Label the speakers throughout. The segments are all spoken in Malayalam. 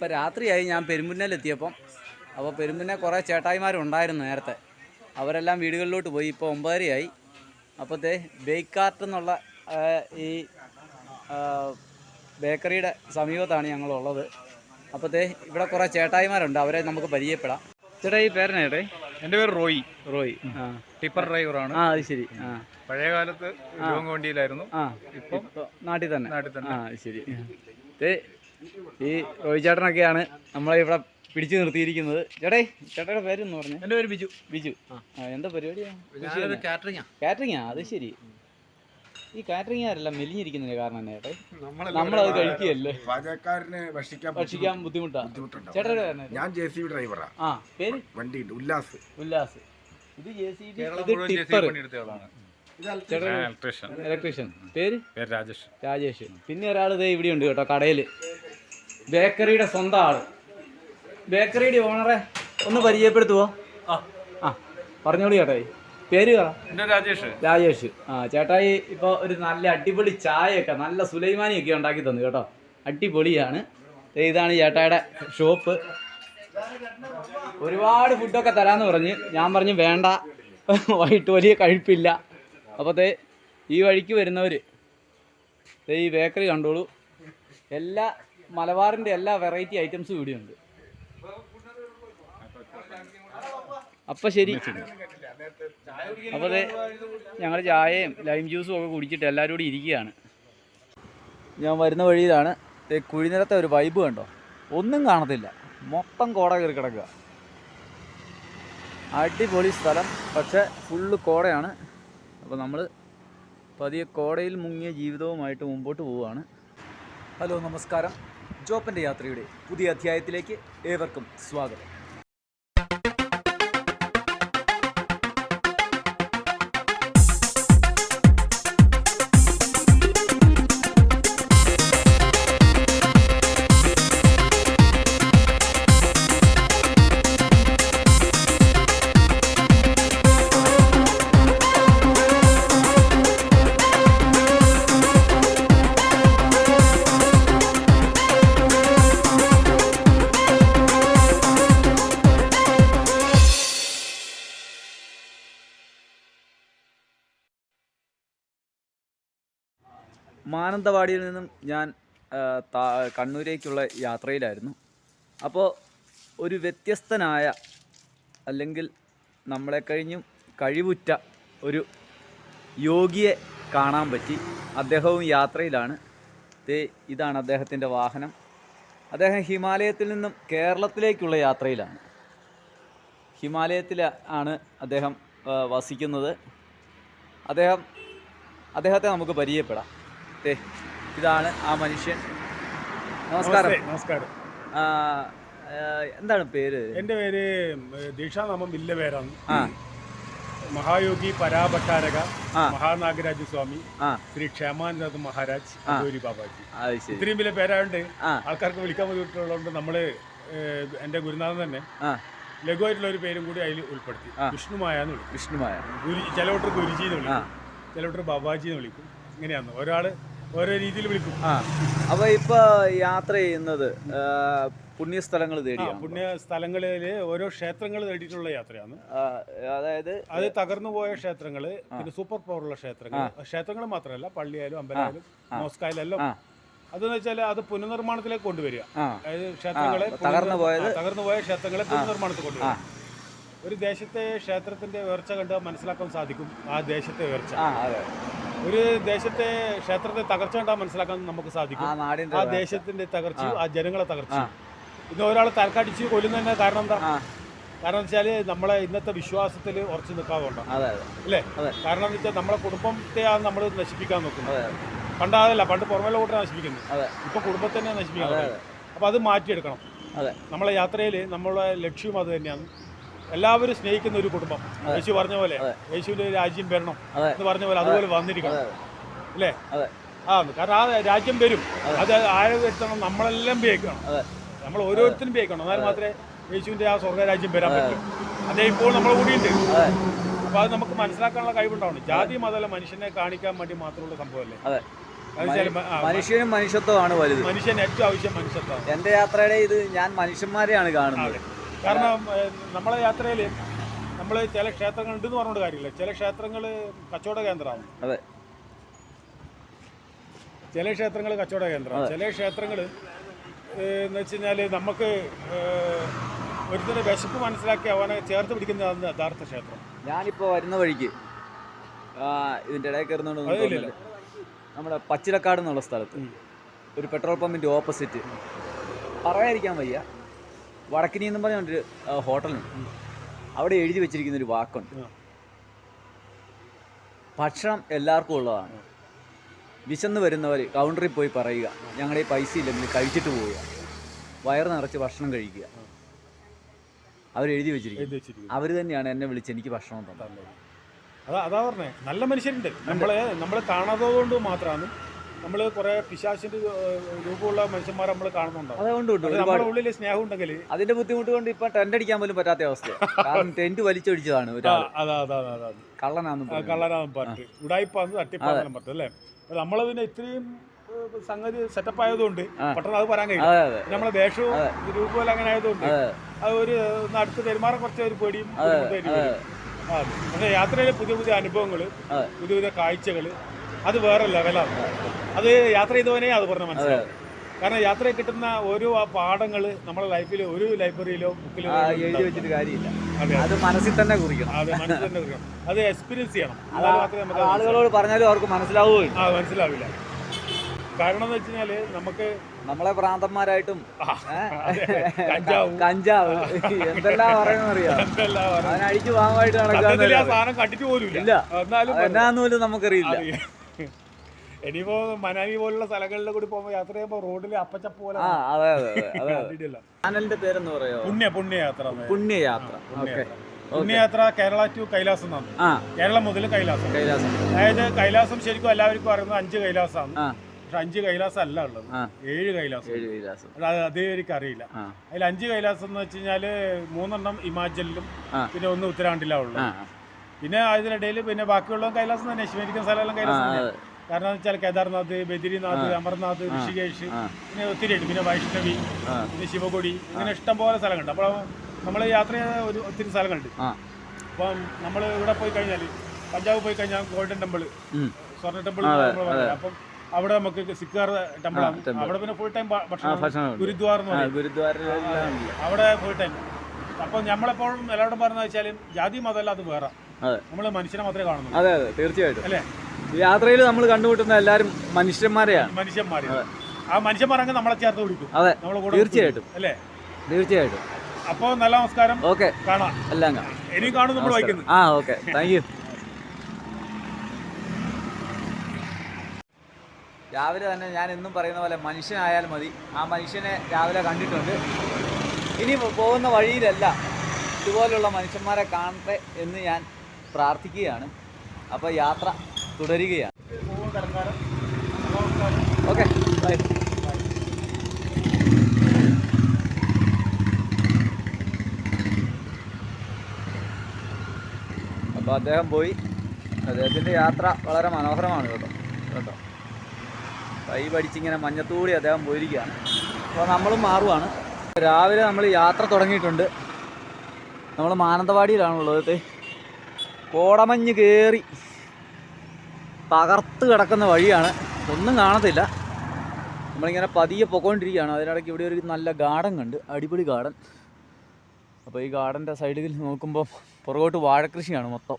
Speaker 1: അപ്പോൾ രാത്രിയായി ഞാൻ പെരുമ്പുന്നലെത്തിയപ്പം. അപ്പോൾ പെരുമ്പുന്നെ കുറേ ചേട്ടായിമാരുണ്ടായിരുന്നു നേരത്തെ. അവരെല്ലാം വീടുകളിലോട്ട് പോയി. ഇപ്പോൾ ഒമ്പതരയായി. അപ്പോഴത്തെ ബേക്കാർട്ട് എന്നുള്ള ആ, ഈ ബേക്കറിയുടെ സമീപത്താണ് ഞങ്ങളുള്ളത്. അപ്പോഴത്തെ ഇവിടെ കുറേ ചേട്ടായിമാരുണ്ട്. അവരെ നമുക്ക് പരിചയപ്പെടാം. ചേട്ടാ ഈ പേരനെ ചേട്ടേ?
Speaker 2: എന്റെ പേര് റോയി.
Speaker 1: റോയി.
Speaker 2: ടിപ്പർ ഡ്രൈവറാണ്.
Speaker 1: ആ അത് ശരി. ആ.
Speaker 2: പഴയ കാലത്ത് വണ്ടിയിലായിരുന്നു.
Speaker 1: ആ.
Speaker 2: ഇപ്പം
Speaker 1: ഇപ്പൊ നാട്ടിൽ തന്നെ.
Speaker 2: നാട്ടിൽ തന്നെ.
Speaker 1: ആ ശരി. ദേ, ഈ റോയ് ചേട്ടനൊക്കെയാണ് നമ്മളെ ഇവിടെ പിടിച്ചു നിർത്തിയിരിക്കുന്നത്. ചേട്ടേ ചേട്ടയുടെ പേരെന്ന് പറഞ്ഞു?
Speaker 2: എന്റെ പേര് ബിജു.
Speaker 1: ബിജു. എന്താ പരിപാടിയാ
Speaker 2: ഞാനൊരു കാറ്ററിംഗാ
Speaker 1: കാറ്ററിംഗാ അത് ശരി. ഈ കാറ്ററിംഗ് ആരെല്ലാം മെലിഞ്ഞിരിക്കുന്നതിന് കാരണം തന്നെ ചേട്ടേ? നമ്മളത് കഴിക്കുകയല്ലേ?
Speaker 3: പാചകക്കാരന് ഭക്ഷിക്കാൻ
Speaker 1: ഭക്ഷിക്കാൻ ബുദ്ധിമുട്ടാ
Speaker 3: ബുദ്ധിമുട്ടുണ്ടാവും.
Speaker 1: ചേട്ടയുടെ
Speaker 3: ഞാൻ ജെ സി ബി ഡ്രൈവറാ.
Speaker 1: ആ പേര്?
Speaker 3: വണ്ടിയുണ്ട് ഉല്ലാസ്.
Speaker 1: ഉല്ലാസ്. ഇത് J C B tipper.
Speaker 2: Electrician.
Speaker 1: Electrician. പേര്?
Speaker 2: പേര് രാജേഷ്.
Speaker 1: രാജേഷ്. പിന്നെ ഒരാൾ ഇതേ ഇവിടെ ഉണ്ട് കേട്ടോ കടയിൽ ബേക്കറിയുടെ സ്വന്തം ആൾ. ബേക്കറിയുടെ ഓണറെ ഒന്ന് പരിചയപ്പെടുത്തുവോ? ആ. പറഞ്ഞോളൂ ചേട്ടായി പേര് പറ.
Speaker 2: രാജേഷ്.
Speaker 1: രാജേഷ്. ആ ചേട്ടായി ഇപ്പോൾ ഒരു നല്ല അടിപൊളി ചായയൊക്കെ നല്ല സുലൈമാനിയൊക്കെ ഉണ്ടാക്കി തന്നു കേട്ടോ. അടിപൊളിയാണ്. ഇതാണ് ചേട്ടായുടെ ഷോപ്പ്. ഒരുപാട് ഫുഡൊക്കെ തരാന്ന് പറഞ്ഞ് ഞാൻ പറഞ്ഞു വേണ്ട. വൈകിട്ട് വലിയ കഴിപ്പില്ല. അപ്പോഴത്തെ ഈ വഴിക്ക് വരുന്നവർ ഈ ബേക്കറി കണ്ടോളൂ. എല്ലാ മലബാറിന്റെ എല്ലാ വെറൈറ്റി ഐറ്റംസും ഇവിടെ ഉണ്ട് അപ്പം ശരി. അപ്പോൾ ഞങ്ങൾ ചായയും ലൈം ജ്യൂസും ഒക്കെ കുടിച്ചിട്ട് എല്ലാവരും കൂടി ഇരിക്കുകയാണ്. ഞാൻ വരുന്ന വഴിയിലാണ്. കുഴിനിരത്തെ ഒരു വൈബ് കണ്ടോ? ഒന്നും കാണത്തില്ല. മൊത്തം കോട കയറി കിടക്കുക. അടിപൊളി സ്ഥലം. പക്ഷേ ഫുള്ള് കോടയാണ്. അപ്പോൾ നമ്മൾ പതിയെ കോടയിൽ മുങ്ങിയ ജീവിതവുമായിട്ട് മുമ്പോട്ട് പോവുകയാണ്. ഹലോ നമസ്കാരം. ജോപ്പന്റെ യാത്രയുടെ പുതിയ അധ്യായത്തിലേക്ക് ഏവർക്കും സ്വാഗതം. മാനന്തവാടിയിൽ നിന്നും ഞാൻ കണ്ണൂരേക്കുള്ള യാത്രയിലായിരുന്നു. അപ്പോൾ ഒരു വ്യത്യസ്തനായ അല്ലെങ്കിൽ നമ്മളെ കഴിഞ്ഞും കഴിവുറ്റ ഒരു യോഗിയെ കാണാൻ പറ്റി. അദ്ദേഹവും യാത്രയിലാണ്. ഇതാണ് അദ്ദേഹത്തിന്റെ വാഹനം. അദ്ദേഹം ഹിമാലയത്തിൽ നിന്നും കേരളത്തിലേക്കുള്ള യാത്രയിലാണ്. ഹിമാലയത്തിൽ ആണ് അദ്ദേഹം വസിക്കുന്നത്. അദ്ദേഹം അദ്ദേഹത്തെ നമുക്ക് പരിചയപ്പെടാം. ഇതാണ് ആ മനുഷ്യൻ. നമസ്കാരം.
Speaker 4: നമസ്കാരം.
Speaker 1: എന്താണ് പേര്?
Speaker 4: എന്റെ പേര് ദീക്ഷാനാമം വില്ല പേരാണ്. മഹായോഗി പരാഭട്ടാരക
Speaker 1: ആ.
Speaker 4: മഹാനാഗരാജ സ്വാമി ശ്രീ ക്ഷേമാനന്ദ മഹാരാജ് ഗൗരി ബാബാജി. ഇത്രയും വലിയ പേരായോണ്ട് ആൾക്കാർക്ക് വിളിക്കാൻ ബുദ്ധിമുട്ടുള്ളതുകൊണ്ട് നമ്മൾ എന്റെ ഗുരുനാഥൻ തന്നെ ലഘുവായിട്ടുള്ള ഒരു പേരും കൂടി അതിൽ ഉൾപ്പെടുത്തി. വിഷ്ണുമായ എന്ന് വിളിക്കും.
Speaker 1: വിഷ്ണുമായ.
Speaker 4: ഗുരു ചിലവട്ടർ ഗുരുജി എന്ന് വിളിക്കും. ചിലവട്ടർ ബാബാജി എന്ന് വിളിക്കും. ഇങ്ങനെയാണ് ഒരാൾ ഓരോ രീതിയിൽ വിളിക്കും.
Speaker 1: ആ അപ്പൊ ഇപ്പൊ യാത്ര ചെയ്യുന്നത് പുണ്യസ്ഥലങ്ങൾ തേടി
Speaker 4: പുണ്യ സ്ഥലങ്ങളിൽ ഓരോ ക്ഷേത്രങ്ങൾ തേടിയിട്ടുള്ള യാത്രയാണ്.
Speaker 1: അതായത്
Speaker 4: അത് തകർന്നു പോയ ക്ഷേത്രങ്ങൾ പിന്നെ സൂപ്പർ പവർ ഉള്ള ക്ഷേത്രങ്ങൾ ക്ഷേത്രങ്ങൾ മാത്രമല്ല പള്ളിയായാലും അമ്പലമായാലും മോസ്കായാലും എല്ലാം അതെന്ന് വെച്ചാൽ അത് പുനർനിർമ്മാണത്തിലേക്ക് കൊണ്ടുവരിക. അതായത് ക്ഷേത്രങ്ങളെ
Speaker 1: തകർന്നു
Speaker 4: പോയ ക്ഷേത്രങ്ങളെ പുനർനിർമ്മാണത്തിൽ കൊണ്ടുവരിക. ഒരു ദേശത്തെ ക്ഷേത്രത്തിന്റെ ഉയർച്ച കണ്ട് മനസ്സിലാക്കാൻ സാധിക്കും ആ ദേശത്തെ ഉയർച്ച. ഒരു ദേശത്തെ ക്ഷേത്രത്തെ തകർച്ച കണ്ടാൽ മനസ്സിലാക്കാൻ നമുക്ക് സാധിക്കും. ആ ദേശത്തിന്റെ തകർച്ച. ആ. ജനങ്ങളെ തകർച്ച. ഇന്ന് ഒരാളെ തലക്കടിച്ച് കൊല്ലുന്നതിന്റെ കാരണം എന്താ? കാരണം വെച്ചാൽ നമ്മളെ ഇന്നത്തെ വിശ്വാസത്തിൽ ഉറച്ചു
Speaker 1: നിൽക്കാതുകൊണ്ട്
Speaker 4: അല്ലേ? കാരണം എന്ന് വെച്ചാൽ നമ്മളെ കുടുംബത്തെയാണ് നമ്മൾ നശിപ്പിക്കാൻ നോക്കുന്നത്.
Speaker 1: അതെ
Speaker 4: പണ്ട് അതല്ല പണ്ട് പുറമേ കൂട്ടം നശിപ്പിക്കുന്നത് ഇപ്പൊ കുടുംബത്തിനെ നശിപ്പിക്കുന്നത്. അപ്പൊ അത് മാറ്റിയെടുക്കണം. നമ്മളെ യാത്രയിൽ നമ്മളെ ലക്ഷ്യം അത് തന്നെയാണ്. എല്ലാവരും സ്നേഹിക്കുന്ന ഒരു കുടുംബം. യേശു പറഞ്ഞ പോലെ യേശുവിന്റെ രാജ്യം വരണം എന്ന് പറഞ്ഞ പോലെ അതുപോലെ വന്നിരിക്കണം. അല്ലേ? ആ കാരണം ആ രാജ്യം വരും. അത്. ആരെ വരുത്തണം നമ്മളെല്ലാം ഉപയോഗിക്കണം നമ്മൾ ഓരോരുത്തരും ഉപയോഗിക്കണം എന്നാൽ മാത്രമേ യേശുവിന്റെ ആ സ്വർഗരാജ്യം വരാൻ പറ്റും. അതേ ഇപ്പോൾ നമ്മളെ കൂടിയുണ്ട്. അപ്പൊ അത് നമുക്ക് മനസ്സിലാക്കാനുള്ള കഴിവുണ്ടാവണം. ജാതി മതമല്ല മനുഷ്യനെ കാണിക്കാൻ വേണ്ടി മാത്രമുള്ള സംഭവമല്ലേ?
Speaker 1: മനുഷ്യനും മനുഷ്യത്വമാണ് വലുത്.
Speaker 4: മനുഷ്യൻ ഏറ്റവും ആവശ്യം മനുഷ്യത്വം
Speaker 1: എന്റെ യാത്രയുടെ ഇത് ഞാൻ മനുഷ്യന്മാരെയാണ് കാണുന്നത്.
Speaker 4: കാരണം നമ്മളെ യാത്രയിൽ നമ്മൾ ചില ക്ഷേത്രങ്ങൾ ഉണ്ടെന്ന് പറഞ്ഞുകൊണ്ട് കാര്യമില്ല. ചില ക്ഷേത്രങ്ങൾ കച്ചവട കേന്ദ്രമാണ്.
Speaker 1: അതെ.
Speaker 4: ചില ക്ഷേത്രങ്ങൾ കച്ചവട കേന്ദ്രമാണ്. ചില ക്ഷേത്രങ്ങൾ എന്ന് വെച്ച് കഴിഞ്ഞാൽ നമുക്ക് ഒരുത്തരുടെ വിശപ്പ് മനസ്സിലാക്കി അവനെ ചേർത്ത് പിടിക്കുന്നതാണ് യഥാർത്ഥ ക്ഷേത്രം.
Speaker 1: ഞാനിപ്പോൾ വരുന്ന വഴിക്ക് ഇതിന്റെ ഇടയിൽ കയറുന്നുണ്ട്. നമ്മുടെ പച്ചിലക്കാട് എന്നുള്ള സ്ഥലത്ത് ഒരു പെട്രോൾ പമ്പിന്റെ ഓപ്പോസിറ്റ്. പറയാതിരിക്കാൻ വയ്യ. വടക്കിനി എന്നും പറഞ്ഞൊരു ഹോട്ടലുണ്ട്. അവിടെ എഴുതി വെച്ചിരിക്കുന്ന ഒരു വാക്കുണ്ട്. ഭക്ഷണം എല്ലാവർക്കും ഉള്ളതാണ്. വിശന്ന് വരുന്നവർ കൗണ്ടറിൽ പോയി പറയുക ഞങ്ങളുടെ ഈ പൈസ ഇല്ലെങ്കിൽ കഴിച്ചിട്ട് പോവുക. വയറ് നിറച്ച് ഭക്ഷണം കഴിക്കുക. അവരെഴുതി വെച്ചിരിക്കും അവർ തന്നെയാണ് എന്നെ വിളിച്ച് എനിക്ക് ഭക്ഷണം തന്നത്.
Speaker 4: അതാ അതാ പറഞ്ഞേ നല്ല മനുഷ്യരുണ്ട്. നമ്മളെ നമ്മളെ കാണാത്തത് കൊണ്ട് മാത്രമാണ് നമ്മൾ കുറെ പിശാശിന്റെ രൂപമുള്ള മനുഷ്യന്മാരെ നമ്മൾ കാണുന്നുണ്ട്?
Speaker 1: അതുകൊണ്ട്
Speaker 4: നമ്മുടെ ഉള്ളിൽ സ്നേഹം ഉണ്ടെങ്കിൽ
Speaker 1: അതിന്റെ ബുദ്ധിമുട്ട് കൊണ്ട് ഇപ്പൊ ടെന്റ് അടിക്കാൻ പോലും പറ്റാത്ത അവസ്ഥ. കാരണം ടെന്റ് വലിച്ചൊടിച്ചതാണ് കള്ളനാന്നും.
Speaker 4: കള്ളനാന്ന് പറഞ്ഞു ഉടായിപ്പാന്ന് തട്ടിപ്പാന്നും പറഞ്ഞു അല്ലേ? അപ്പൊ നമ്മൾ ഇത്രയും സംഗതി സെറ്റപ്പ് ആയതുകൊണ്ട്. പെട്ടെന്ന് അത് പറയാൻ കഴിയും നമ്മളെ വേഷവും രൂപവും അങ്ങനെ ആയതുകൊണ്ട്
Speaker 1: അതെ.
Speaker 4: ഒരു അടുത്ത് പെരുമാറാൻ കുറച്ച് ഒരു പേടിയും പക്ഷേ യാത്രയിലെ പുതിയ പുതിയ അനുഭവങ്ങൾ പുതിയ പുതിയ കാഴ്ചകൾ അത് വേറെ ലെവലാണ് അത് യാത്ര ചെയ്തവനെ അത് പറഞ്ഞ മനസ്സിലാവും കാരണം യാത്രയിൽ കിട്ടുന്ന ഓരോ ആ പാഠങ്ങൾ നമ്മുടെ ലൈഫിൽ ഒരു ലൈബ്രറിയിലോ ബുക്കിലോ
Speaker 1: എഴുതി വെച്ചിട്ട് കാര്യമില്ല.
Speaker 4: അത്
Speaker 1: മനസ്സിൽ തന്നെ കുറിക്കണം.
Speaker 4: അതെ മനസ്സിൽ തന്നെ കുറിക്കണം. അത് എക്സ്പീരിയൻസ് ചെയ്യണം.
Speaker 1: ആളുകളോട് പറഞ്ഞാലും അവർക്ക് മനസ്സിലാവുകയും
Speaker 4: ആ മനസ്സിലാവില്ല. കാരണം എന്ന് വെച്ചാൽ നമുക്ക്
Speaker 1: നമ്മളെ പ്രാന്തന്മാരായിട്ടും?
Speaker 4: കഞ്ചാവും.
Speaker 1: എന്തെല്ലാം പറയുന്നറിയാം
Speaker 4: പോലും
Speaker 1: ഇല്ല.
Speaker 4: ഇല്ല. എന്നാലും
Speaker 1: എന്നാന്ന് പോലും നമുക്കറിയില്ല.
Speaker 4: ഇനിയിപ്പോ മനാലി പോലുള്ള സ്ഥലങ്ങളിൽ കൂടി പോകുമ്പോൾ യാത്ര ചെയ്യുമ്പോൾ റോഡിൽ അപ്പച്ചപ്പ് പോലെ
Speaker 1: അതെ അതെ അതെ ചാനലിന്റെ പേരെന്ന് പറയോ?
Speaker 4: പുണ്യ പുണ്യയാത്ര
Speaker 1: പുണ്യയാത്ര. ഓക്കെ.
Speaker 4: പുണ്യയാത്ര. കേരള ടു കൈലാസം എന്നാണ്. കേരളം മുതൽ കൈലാസം.
Speaker 1: കൈലാസം.
Speaker 4: അതായത് കൈലാസം ശരിക്കും എല്ലാവർക്കും അറിയുന്നത് അഞ്ച് കൈലാസമാണ് പക്ഷെ അഞ്ച് കൈലാസം അല്ല ഉള്ളത്. ഏഴ് കൈലാസം.
Speaker 1: ഏഴ് കൈലാസം.
Speaker 4: അത് അതേ എനിക്ക് അറിയില്ല. അതിൽ അഞ്ച് കൈലാസം എന്ന് വെച്ച് കഴിഞ്ഞാൽ മൂന്നെണ്ണം ഹിമാചലിലും. പിന്നെ ഒന്ന് ഉത്തരാഖണ്ഡിലാണ് ഉള്ളത്.
Speaker 1: ആ
Speaker 4: പിന്നെ അതിനിടയിൽ പിന്നെ ബാക്കിയുള്ള കൈലാസം തന്നെ ശിവരിക്കുന്ന സ്ഥലമെല്ലാം കൈലാസം. കാരണം എന്ന് വെച്ചാൽ കേദാർനാഥ് ബദ്രിനാഥ് അമർനാഥ്
Speaker 1: ഋഷികേഷ്
Speaker 4: പിന്നെ ഒത്തിരി ഉണ്ട്. പിന്നെ വൈഷ്ണവി പിന്നെ ശിവകൊടി അങ്ങനെ ഇഷ്ടംപോലെ സ്ഥലങ്ങളുണ്ട്. അപ്പോൾ നമ്മൾ യാത്ര ചെയ്ത ഒരു ഒത്തിരി സ്ഥലങ്ങളുണ്ട്. അപ്പം നമ്മൾ ഇവിടെ പോയി കഴിഞ്ഞാൽ പഞ്ചാബ് പോയി കഴിഞ്ഞാൽ ഗോൾഡൻ ടെമ്പിൾ. സ്വർണ ടെമ്പിൾ അപ്പം അവിടെ നമുക്ക് സിക്കാർ ടെമ്പിളാണ്. അവിടെ പിന്നെ ഫുൾ ടൈം ഭക്ഷണം ഗുരുദ്വാർ അവിടെ ഫുൾ ടൈം അപ്പം നമ്മളെപ്പോഴും എല്ലാവരും പറഞ്ഞ വെച്ചാലും ജാതി മതമല്ല അത് വേറെ. നമ്മൾ മനുഷ്യനെ മാത്രമേ കാണുന്നുള്ളൂ.
Speaker 1: അതെ അതെ. തീർച്ചയായിട്ടും.
Speaker 4: അല്ലേ?
Speaker 1: യാത്രയിൽ നമ്മൾ കണ്ടുമുട്ടുന്ന എല്ലാരും മനുഷ്യന്മാരെയാണ്.
Speaker 4: മനുഷ്യന്മാരെ. ആ മനുഷ്യന്മാരങ്ങ് നമ്മളെ ചേർത്ത് പിടിക്കും.
Speaker 1: അതെ.
Speaker 4: നമ്മളെ കൂടെ
Speaker 1: തീർച്ചയായിട്ടും.
Speaker 4: അല്ലേ?
Speaker 1: തീർച്ചയായിട്ടും.
Speaker 4: അപ്പോ നല്ല നമസ്കാരം.
Speaker 1: ഓക്കെ.
Speaker 4: കാണാം.
Speaker 1: എല്ലാം കാണാം.
Speaker 4: ഇനിയും കാണും നമ്മൾ വായിക്കുന്നു
Speaker 1: ആ ഓക്കെ. Thank you. രാവിലെ തന്നെ ഞാൻ എന്നും പറയുന്ന പോലെ മനുഷ്യനായാൽ മതി. ആ മനുഷ്യനെ രാവിലെ കണ്ടിട്ടുണ്ട്. ഇനി പോകുന്ന വഴിയിലല്ല ഇതുപോലുള്ള മനുഷ്യന്മാരെ കാണട്ടെ എന്ന് ഞാൻ പ്രാർത്ഥിക്കുകയാണ്. അപ്പോൾ യാത്ര തുടരുകയാണ്. ഓക്കെ ബൈ അപ്പോൾ അദ്ദേഹം പോയി. അദ്ദേഹത്തിന്റെ യാത്ര വളരെ മനോഹരമാണ് കേട്ടോ. കേട്ടോ. കൈ പഠിച്ചിങ്ങനെ മഞ്ഞത്തൂടി അദ്ദേഹം പോയിരിക്കുകയാണ്. അപ്പോൾ നമ്മളും മാറുവാണ്. രാവിലെ നമ്മൾ യാത്ര തുടങ്ങിയിട്ടുണ്ട്. നമ്മൾ മാനന്തവാടിയിലാണുള്ളത്. കോടമഞ്ഞ് കയറി തകർത്ത് കിടക്കുന്ന വഴിയാണ്. ഒന്നും കാണത്തില്ല. നമ്മളിങ്ങനെ പതിയെ പൊക്കോണ്ടിരിക്കുകയാണ്. അതിനിടയ്ക്ക് ഇവിടെ ഒരു നല്ല ഗാർഡൻ കണ്ട്. അടിപൊളി ഗാർഡൻ. അപ്പോൾ ഈ ഗാർഡന്റെ സൈഡിൽ നോക്കുമ്പോൾ പുറകോട്ട് വാഴക്കൃഷിയാണ് മൊത്തം.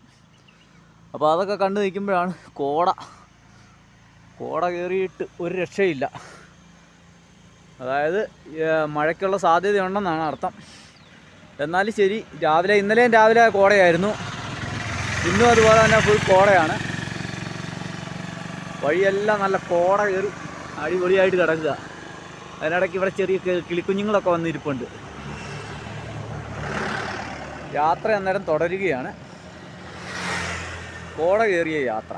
Speaker 1: അപ്പോൾ അതൊക്കെ കണ്ടു നിൽക്കുമ്പോഴാണ് കോട. കോട കയറിയിട്ട് ഒരു രക്ഷയില്ല. അതായത് മഴയ്ക്കുള്ള സാധ്യതയുണ്ടെന്നാണ് അർത്ഥം. എന്നാലും ശരി രാവിലെ ഇന്നലെയും രാവിലെ കോടയായിരുന്നു. ഇന്നും അതുപോലെ തന്നെ ഫുൾ കോടയാണ്. വഴിയെല്ലാം നല്ല കോട കയറി അടിപൊളിയായിട്ട് കിടക്കുക. അതിനിടയ്ക്ക് ഇവിടെ ചെറിയ കിളിക്കുഞ്ഞുങ്ങളൊക്കെ വന്നിരിപ്പുണ്ട്. യാത്ര അന്നേരം തുടരുകയാണ്. കോട കയറിയ യാത്ര.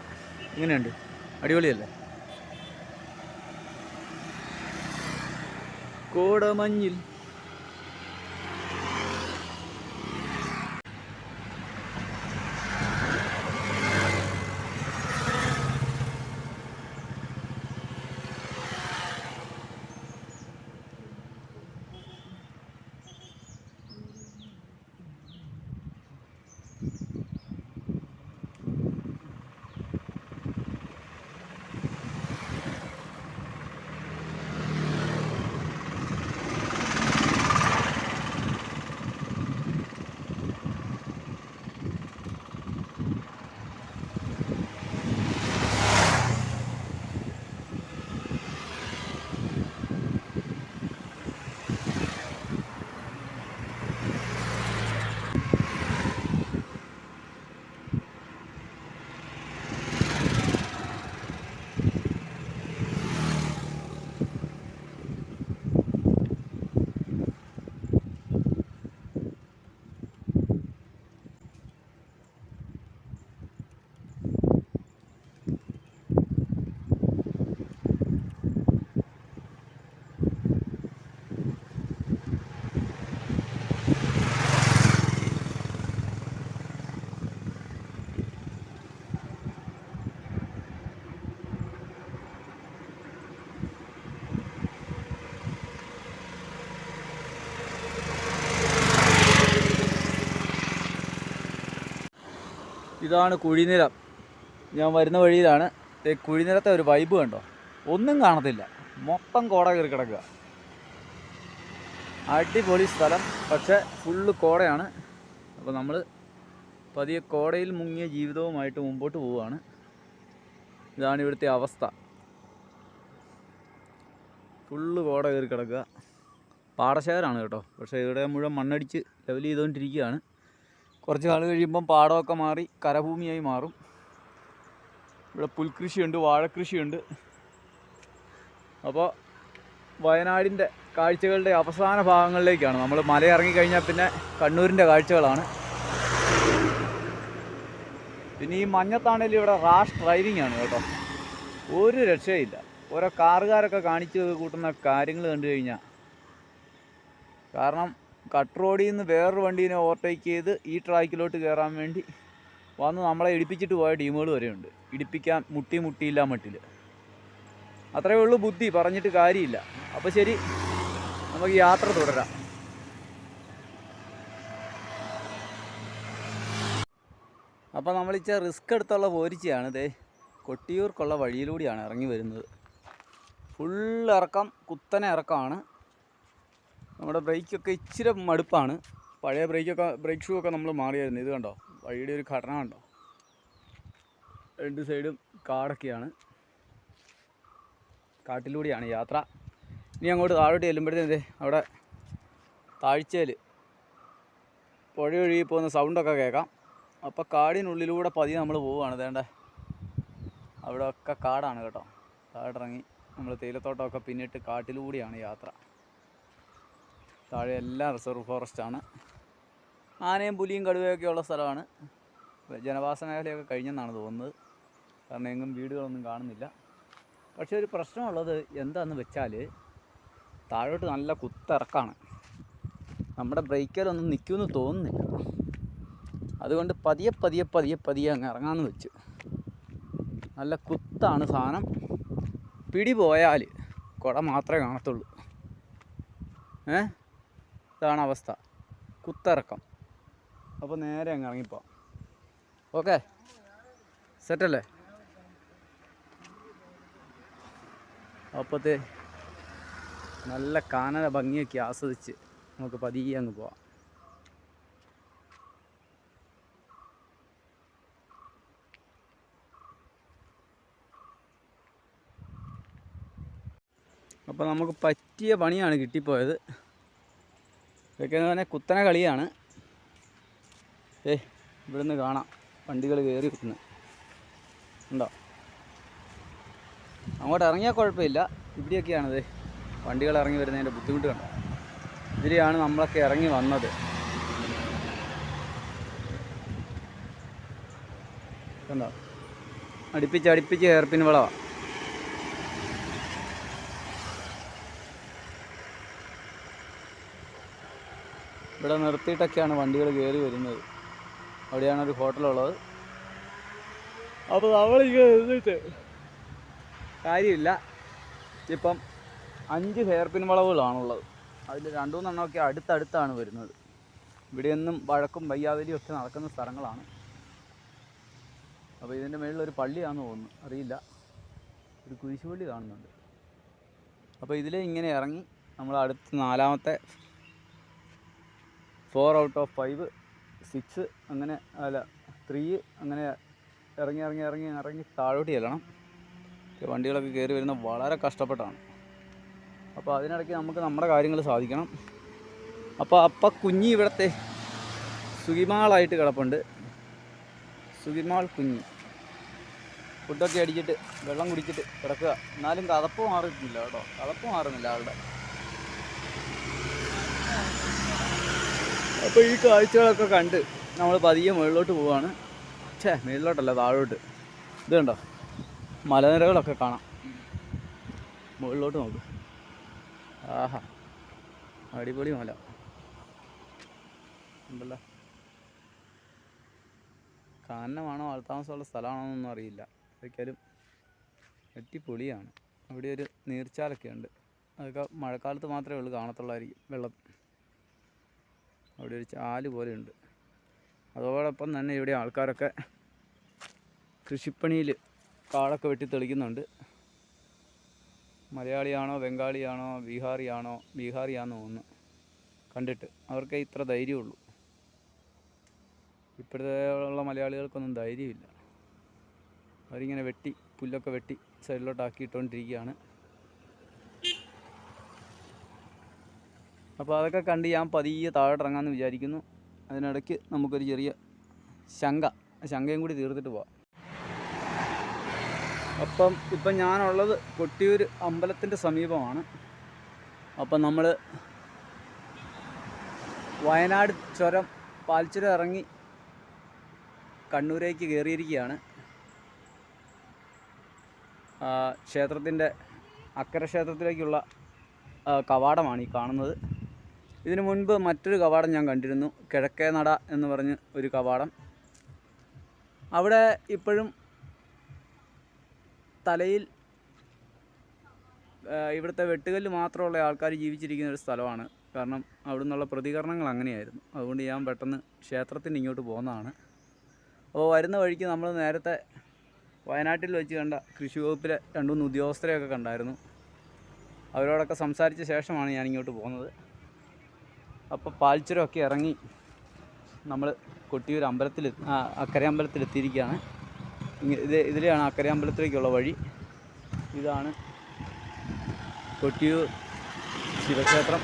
Speaker 1: ഇങ്ങനെയുണ്ട്. അടിപൊളിയല്ലേ? കോടമഞ്ഞിൽ ഇതാണ് കുഴിനിലം. ഞാൻ വരുന്ന വഴിയിലാണ്. കുഴിനിലത്തെ ഒരു വൈബ് കണ്ടോ? ഒന്നും കാണത്തില്ല. മൊത്തം കോട കയറി കിടക്കുക. അടിപൊളി സ്ഥലം. പക്ഷേ ഫുള്ള് കോടയാണ്. അപ്പോൾ നമ്മൾ പതിയെ കോടയിൽ മുങ്ങിയ ജീവിതവുമായിട്ട് മുമ്പോട്ട് പോവുകയാണ്. ഇതാണ് ഇവിടുത്തെ അവസ്ഥ. ഫുള്ള് കോട കയറി കിടക്കുക. പാടശേഖരമാണ് കേട്ടോ. പക്ഷേ ഇവിടെ മുഴുവൻ മണ്ണടിച്ച് ലെവൽ ചെയ്തുകൊണ്ടിരിക്കുകയാണ്. കുറച്ച് നാൾ കഴിയുമ്പം പാടമൊക്കെ മാറി കരഭൂമിയായി മാറും. ഇവിടെ പുൽകൃഷിയുണ്ട് വാഴക്കൃഷിയുണ്ട് അപ്പോൾ വയനാടിന്റെ കാഴ്ചകളുടെ അവസാന ഭാഗങ്ങളിലേക്കാണ്. നമ്മൾ മല ഇറങ്ങിക്കഴിഞ്ഞാൽ പിന്നെ കണ്ണൂരിന്റെ കാഴ്ചകളാണ്. പിന്നെ ഈ മഞ്ഞത്താണേലും ഇവിടെ റാഷ് ഡ്രൈവിംഗ് ആണ് കേട്ടോ. ഒരു രക്ഷയില്ല. ഓരോ കാറുകാരൊക്കെ കാണിച്ചു കൂട്ടുന്ന കാര്യങ്ങൾ കണ്ടു കഴിഞ്ഞാൽ. കാരണം കട്ട് റോഡിൽ നിന്ന് വേറൊരു വണ്ടീനെ ഓവർടേക്ക് ചെയ്ത് ഈ ട്രാക്കിലോട്ട് കയറാൻ വേണ്ടി വന്ന് നമ്മളെ ഇടിപ്പിച്ചിട്ട് പോയ ടീമുകൾ വരെയുണ്ട്. ഇടിപ്പിക്കാൻ മുട്ടി മുട്ടിയില്ല മട്ടിൽ അത്രയേ ഉള്ളൂ ബുദ്ധി പറഞ്ഞിട്ട് കാര്യമില്ല. അപ്പോൾ ശരി നമുക്ക് യാത്ര തുടരാം. അപ്പോൾ നമ്മൾ ഇച്ച റിസ്ക് എടുത്തുള്ള പോരിച്ചയാണ്. ഇതേ കൊട്ടിയൂർക്കുള്ള വഴിയിലൂടെയാണ് ഇറങ്ങി വരുന്നത്. ഫുൾ ഇറക്കം കുത്തനെ ഇറക്കമാണ്. നമ്മുടെ ബ്രേക്കൊക്കെ ഇച്ചിരി മടുപ്പാണ്. പഴയ ബ്രേക്കൊക്കെ ബ്രേക്ക് ഷൂ ഒക്കെ നമ്മൾ മാറിയായിരുന്നു. ഇത് കണ്ടോ? വഴിയുടെ ഒരു ഘടന കണ്ടോ? രണ്ട് സൈഡും കാടൊക്കെയാണ്. കാട്ടിലൂടെയാണ് യാത്ര. ഇനി അങ്ങോട്ട് താഴോട്ട് ചെല്ലുമ്പോഴത്തേന് അവിടെ താഴ്ചയിൽ പുഴ ഒഴുകി പോകുന്ന സൗണ്ടൊക്കെ കേൾക്കാം. അപ്പോൾ കാടിനുള്ളിലൂടെ പതി നമ്മൾ പോവുകയാണ്. വേണ്ട അവിടെ ഒക്കെ കാടാണ് കേട്ടോ. കാടിറങ്ങി നമ്മൾ തേയിലത്തോട്ടമൊക്കെ പിന്നിട്ട് കാട്ടിലൂടെയാണ് യാത്ര. താഴെ എല്ലാം റിസർവ് ഫോറസ്റ്റാണ് ആനയും പുലിയും കടുവയൊക്കെ ഉള്ള സ്ഥലമാണ്. ജനവാസ മേഖലയൊക്കെ കഴിഞ്ഞെന്നാണ് തോന്നുന്നത്. കാരണം എങ്ങും വീടുകളൊന്നും കാണുന്നില്ല. പക്ഷേ ഒരു പ്രശ്നമുള്ളത് എന്താണെന്ന് വെച്ചാൽ താഴോട്ട് നല്ല കുത്തിറക്കാണ്. നമ്മുടെ ബ്രേക്കിലൊന്നും നിൽക്കുമെന്ന് തോന്നുന്നില്ല. അതുകൊണ്ട് പതിയെ പതിയെ പതിയെ പതിയെ അങ്ങ് ഇറങ്ങാമെന്ന് വെച്ചു. നല്ല കുത്താണ് സാധനം. പിടി പോയാൽ കുട മാത്രമേ കാണത്തുള്ളൂ. ഏ? ഇതാണ് അവസ്ഥ. കുത്തിറക്കം. അപ്പോൾ നേരെ അങ്ങ് ഇറങ്ങിപ്പോവാം ഓക്കെ? സെറ്റല്ലേ? അപ്പോഴത്തെ നല്ല കാനന ഭംഗിയൊക്കെ ആസ്വദിച്ച് നമുക്ക് പതിയെ അങ്ങ് പോവാം. അപ്പോൾ നമുക്ക് പറ്റിയ പണിയാണ് കിട്ടിപ്പോയത്. ഇതൊക്കെ എന്ന് പറഞ്ഞാൽ കുത്തന കളിയാണ്. ഏ ഇവിടുന്ന് കാണാം വണ്ടികൾ കയറി കുത്തുന്നത് ഉണ്ടോ? അങ്ങോട്ട് ഇറങ്ങിയാൽ കുഴപ്പമില്ല. ഇവിടെയൊക്കെയാണത്. വണ്ടികൾ ഇറങ്ങി വരുന്നതിന്റെ ബുദ്ധിമുട്ട് കണ്ടോ? ഇതിലെയാണ് നമ്മളൊക്കെ ഇറങ്ങി വന്നത്. കണ്ടോ? അടുപ്പിച്ച് അടുപ്പിച്ച് ഹെയർപിൻ വളമാണ് ഇവിടെ നിർത്തിയിട്ടൊക്കെയാണ് വണ്ടികൾ കയറി വരുന്നത്. അവിടെയാണ് ഒരു ഹോട്ടലുള്ളത്. അപ്പോൾ നമ്മളിങ്ങനെ നിന്നിട്ട് കാര്യമില്ല. ഇപ്പം അഞ്ച് ഹെയർ പിൻ വളവുകളാണുള്ളത്. അതിൽ രണ്ടു മൂന്നെണ്ണമൊക്കെ അടുത്തടുത്താണ് വരുന്നത്. ഇവിടെയൊന്നും വഴക്കും വയ്യാവലിയും ഒക്കെ നടക്കുന്ന സ്ഥലങ്ങളാണ്. അപ്പോൾ ഇതിന്റെ മേളിലൊരു പള്ളിയാണെന്ന് തോന്നുന്നു. അറിയില്ല. ഒരു കുരിശുപള്ളി കാണുന്നുണ്ട്. അപ്പോൾ ഇതിലെ ഇങ്ങനെ ഇറങ്ങി നമ്മൾ അടുത്ത നാലാമത്തെ four out of five six അങ്ങനെ അല്ല ത്രീ അങ്ങനെ ഇറങ്ങി ഇറങ്ങി ഇറങ്ങി ഇറങ്ങി താഴോട്ട് ചെല്ലണം. വണ്ടികളൊക്കെ കയറി വരുന്നത് വളരെ കഷ്ടപ്പെട്ടാണ്. അപ്പോൾ അതിനിടയ്ക്ക് നമുക്ക് നമ്മുടെ കാര്യങ്ങൾ സാധിക്കണം. അപ്പോൾ അപ്പം കുഞ്ഞി ഇവിടുത്തെ സുഗിമാളായിട്ട് കിടപ്പുണ്ട്. സുഗിമാൾ കുഞ്ഞി. ഫുഡൊക്കെ അടിച്ചിട്ട് വെള്ളം കുടിച്ചിട്ട് കിടക്കുക. എന്നാലും കതപ്പ് മാറിയിട്ടില്ല കേട്ടോ. കതപ്പ് മാറുന്നില്ല ആളുടെ. അപ്പോൾ ഈ കാഴ്ചകളൊക്കെ കണ്ട് നമ്മൾ പതിയെ മുകളിലോട്ട് പോവാണ്. ഛേ മുകളിലോട്ടല്ല താഴോട്ട്. ഇത് കണ്ടോ? മലനിരകളൊക്കെ കാണാം. മുകളിലോട്ട് നോക്ക്. ആഹാ അടിപൊളി മല. ഉണ്ടല്ലോ. കാനനമാണോ ആൾത്താമസമുള്ള സ്ഥലമാണോ എന്നൊന്നും അറിയില്ല. ഒരിക്കലും അടിപൊളിയാണ് അവിടെ ഒരു നീർച്ചാലൊക്കെ ഉണ്ട്. അതൊക്കെ മഴക്കാലത്ത് മാത്രമേ ഉള്ളൂ കാണത്തുള്ളായിരിക്കും വെള്ളം. അവിടെ ഒരു ചാൽ പോലെയുണ്ട്. അതോടൊപ്പം തന്നെ ഇവിടെ ആൾക്കാരൊക്കെ കൃഷിപ്പണിയിൽ കാളൊക്കെ വെട്ടി തെളിക്കുന്നുണ്ട്. മലയാളിയാണോ ബംഗാളിയാണോ ബീഹാറിയാണോ ബീഹാറിയാണെന്ന് തോന്നുന്നു. കണ്ടിട്ട് അവർക്ക് ഇത്ര ധൈര്യമുള്ളൂ. ഇപ്പോഴത്തെ മലയാളികൾക്കൊന്നും ധൈര്യമില്ല. അവരിങ്ങനെ വെട്ടി പുല്ലൊക്കെ വെട്ടി സൈഡിലോട്ടാക്കി അപ്പോൾ അതൊക്കെ കണ്ട് ഞാൻ പതിയെ താഴോട്ട് ഇറങ്ങാമെന്ന് വിചാരിക്കുന്നു. അതിനിടയ്ക്ക് നമുക്കൊരു ചെറിയ ശങ്ക. ശങ്കയും കൂടി തീർത്തിട്ട് പോവാം. അപ്പം ഇപ്പം ഞാനുള്ളത് കൊട്ടിയൂർ അമ്പലത്തിന്റെ സമീപമാണ്. അപ്പം നമ്മൾ വയനാട് ചുരം പാൽച്ചുരം ഇറങ്ങി കണ്ണൂരേക്ക് കയറിയിരിക്കുകയാണ്. ക്ഷേത്രത്തിന്റെ അക്കര ക്ഷേത്രത്തിലേക്കുള്ള കവാടമാണ് ഈ കാണുന്നത്. ഇതിനു മുൻപ് മറ്റൊരു കവാടം ഞാൻ കണ്ടിരുന്നു കിഴക്കേ നട എന്ന് പറഞ്ഞ് ഒരു കവാടം. അവിടെ ഇപ്പോഴും തലയിൽ ഇവിടുത്തെ വെട്ടുകല്ല് മാത്രമുള്ള ആൾക്കാർ ജീവിച്ചിരിക്കുന്ന ഒരു സ്ഥലമാണ്. കാരണം അവിടെ നിന്നുള്ള പ്രതികരണങ്ങൾ അങ്ങനെയായിരുന്നു. അതുകൊണ്ട് ഞാൻ പെട്ടെന്ന് ക്ഷേത്രത്തിന്റെ ഇങ്ങോട്ട് പോകുന്നതാണ് അപ്പോൾ വരുന്ന വഴിക്ക് നമ്മൾ നേരത്തെ വയനാട്ടിൽ വെച്ച് കണ്ട കൃഷി വകുപ്പിലെ രണ്ട് മൂന്ന് ഉദ്യോഗസ്ഥരെയൊക്കെ കണ്ടായിരുന്നു. അവരോടൊക്കെ സംസാരിച്ച ശേഷമാണ് ഞാൻ ഇങ്ങോട്ട് പോകുന്നത് അപ്പോൾ പാൽച്ചുരമൊക്കെ ഇറങ്ങി നമ്മൾ കൊട്ടിയൂർ അമ്പലത്തിൽ അക്കരെ ഇങ്ങ- ഇത് ഇതിലെയാണ് അക്കരെ അമ്പലത്തിലേക്കുള്ള വഴി. ഇതാണ് കൊട്ടിയൂർ ശിവക്ഷേത്രം.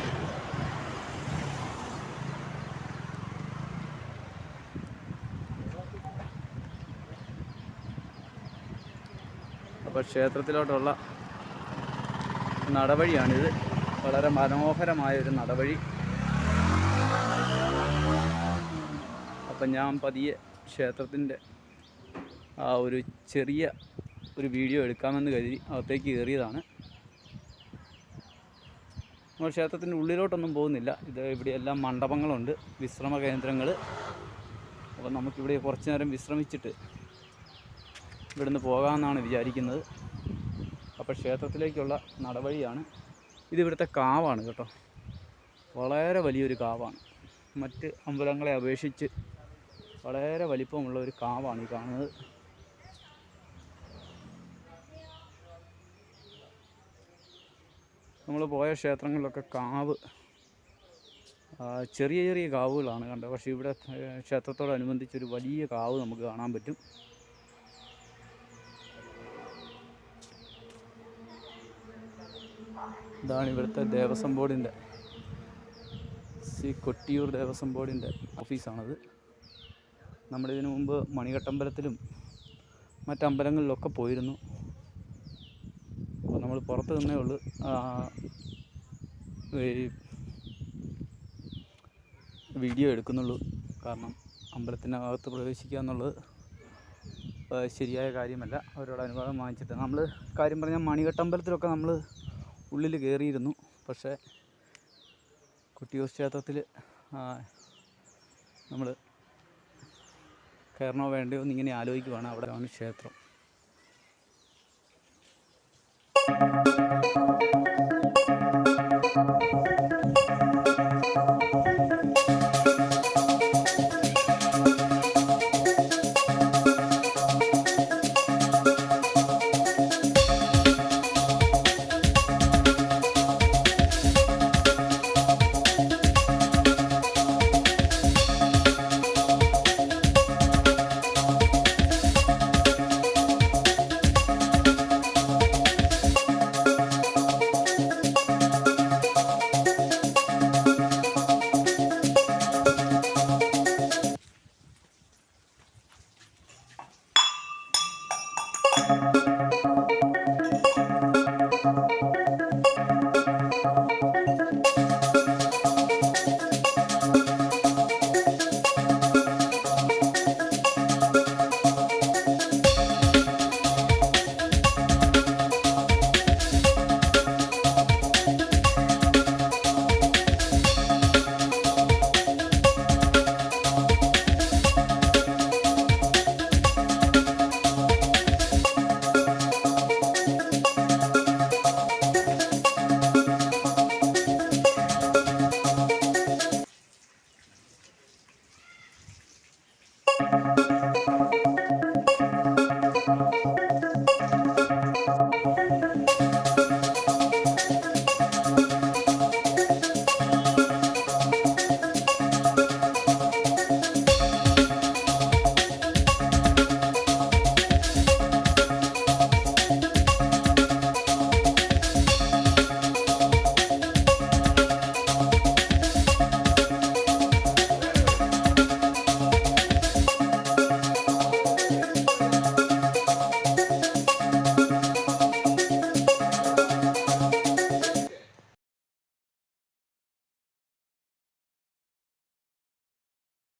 Speaker 1: അപ്പോൾ ക്ഷേത്രത്തിലോട്ടുള്ള നടവഴിയാണിത്. വളരെ മനോഹരമായ ഒരു നടവഴി. അപ്പം ഞാൻ പതിയെ ക്ഷേത്രത്തിന്റെ ആ ഒരു ചെറിയ ഒരു വീഡിയോ എടുക്കാമെന്ന് കരുതി അകത്തേക്ക് കയറിയതാണ്. നമ്മൾ ക്ഷേത്രത്തിന്റെ ഉള്ളിലോട്ടൊന്നും പോകുന്നില്ല. ഇത് ഇവിടെയെല്ലാം മണ്ഡപങ്ങളുണ്ട് വിശ്രമ കേന്ദ്രങ്ങൾ അപ്പോൾ നമുക്കിവിടെ കുറച്ച് നേരം വിശ്രമിച്ചിട്ട് ഇവിടുന്ന് പോകാമെന്നാണ് വിചാരിക്കുന്നത്. അപ്പോൾ ക്ഷേത്രത്തിലേക്കുള്ള നടവഴിയാണ്. ഇതിവിടുത്തെ കാവാണ് കേട്ടോ. വളരെ വലിയൊരു കാവാണ്. മറ്റ് അമ്പലങ്ങളെ അപേക്ഷിച്ച് വളരെ വലിപ്പമുള്ള ഒരു കാവാണ് ഈ കാണുന്നത്. നമ്മൾ പോയ ക്ഷേത്രങ്ങളിലൊക്കെ കാവ് ചെറിയ ചെറിയ കാവുകളാണ് കണ്ടത്. പക്ഷേ ഇവിടെ ക്ഷേത്രത്തോടനുബന്ധിച്ചൊരു വലിയ കാവ് നമുക്ക് കാണാൻ പറ്റും. ഇതാണ് ഇവിടുത്തെ ദേവസ്വം ബോർഡിന്റെ സി കൊട്ടിയൂർ ദേവസ്വം ബോർഡിന്റെ ഓഫീസാണത്. നമ്മളിതിനു മുമ്പ് മണികട്ടമ്പലത്തിലും മറ്റമ്പലങ്ങളിലൊക്കെ പോയിരുന്നു. അപ്പോൾ നമ്മൾ പുറത്ത് നിന്നേ ഉള്ളൂ. ഈ വീഡിയോ എടുക്കുന്നുള്ളൂ. കാരണം അമ്പലത്തിനകത്ത് പ്രവേശിക്കുക എന്നുള്ളത് ശരിയായ കാര്യമല്ല. അവരോട് അനുവാദം വാങ്ങിച്ചിട്ട്. നമ്മൾ കാര്യം പറഞ്ഞാൽ മണികട്ടമ്പലത്തിലൊക്കെ നമ്മൾ ഉള്ളിൽ കയറിയിരുന്നു പക്ഷേ കുട്ടിയൂർ ക്ഷേത്രത്തിൽ നമ്മൾ കയറണോ വേണ്ടയോ എന്നിങ്ങനെ ആലോചിക്കുവാണ് അവിടെ ആണ് ക്ഷേത്രം Thank you. Thank you. Música